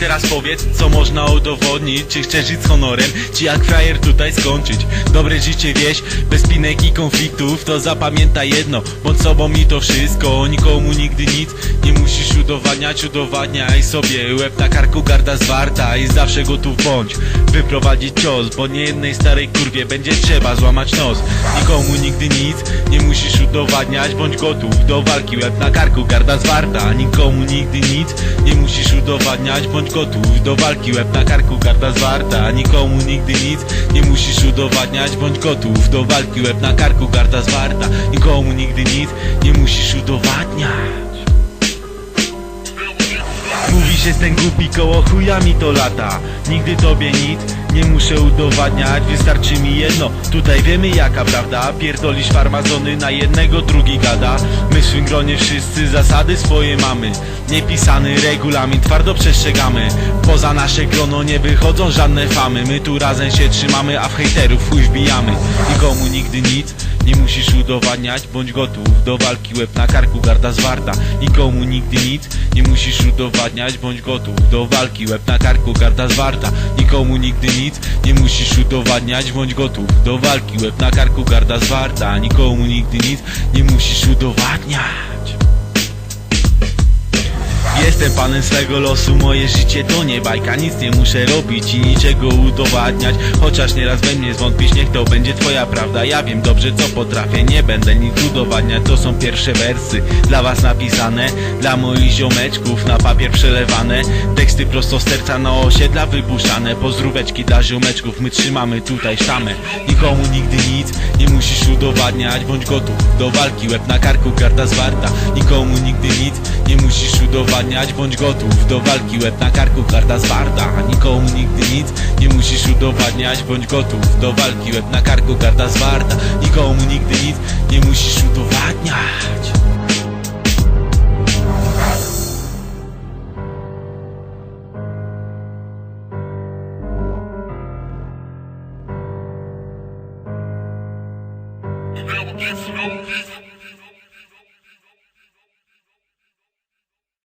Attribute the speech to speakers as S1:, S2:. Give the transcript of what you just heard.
S1: Teraz powiedz, co można udowodnić? Czy chcesz żyć z honorem, czy jak frajer tutaj skończyć? Dobre życie wieś, bez pinek i konfliktów To zapamiętaj jedno, bądź sobą i to wszystko Nikomu nigdy nic, nie musisz udowadniać. Udowadniaj sobie, łeb na karku garda zwarta I zawsze gotów bądź, wyprowadzić cios Bo nie jednej starej kurwie będzie trzeba złamać nos. Nikomu nigdy nic, nie musisz udowadniać Bądź gotów do walki, łeb na karku garda zwarta. Nikomu nigdy nic, nie musisz udowadniać Bądź gotów do walki, łeb na karku garda zwarta. Nikomu nigdy nic, nie musisz udowadniać. Bądź gotów do walki, łeb na karku garda zwarta. Nikomu nigdy nic, nie musisz udowadniać. Mówisz, jestem głupi, koło chuja mi to lata. Nigdy tobie nic, nie muszę udowadniać Wystarczy mi jedno, tutaj wiemy jaka prawda. Pierdolisz farmazony, na jednego drugi gada. My w swym gronie wszyscy zasady swoje mamy. Niepisany regulamin, twardo przestrzegamy. Poza nasze grono nie wychodzą żadne famy. My tu razem się trzymamy, a w hejterów chuj wbijamy. Nikomu nigdy nic, nie musisz udowadniać, bądź gotów do walki, łeb na karku, garda zwarta. Nikomu nigdy nic, nie musisz udowadniać, bądź gotów do walki, łeb na karku, garda zwarta. Nikomu nigdy nic, nie musisz udowadniać, bądź gotów do walki, łeb na karku, garda zwarta. Nikomu nigdy nic, nie musisz udowadniać Jestem panem swego losu, moje życie to nie bajka Nic nie muszę robić i niczego udowadniać. Chociaż nieraz we mnie zwątpisz, niech to będzie twoja prawda. Ja wiem dobrze co potrafię, nie będę nic udowadniać. To są pierwsze wersy, dla was napisane Dla moich ziomeczków, na papier przelewane. Teksty prosto z serca na osiedla wypuszczane Pozdróweczki dla ziomeczków, my trzymamy tutaj sztamę. Nikomu nigdy nic, nie musisz udowadniać Bądź gotów do walki, łeb na karku, garda zwarta. Nikomu nigdy nic, nie musisz udowadniać Bądź gotów do walki, łeb na karku, garda zwarta Nikomu nigdy nic, nie musisz udowadniać Bądź gotów do walki, łeb na karku, garda zwarta Nikomu nigdy nic, nie musisz udowadniać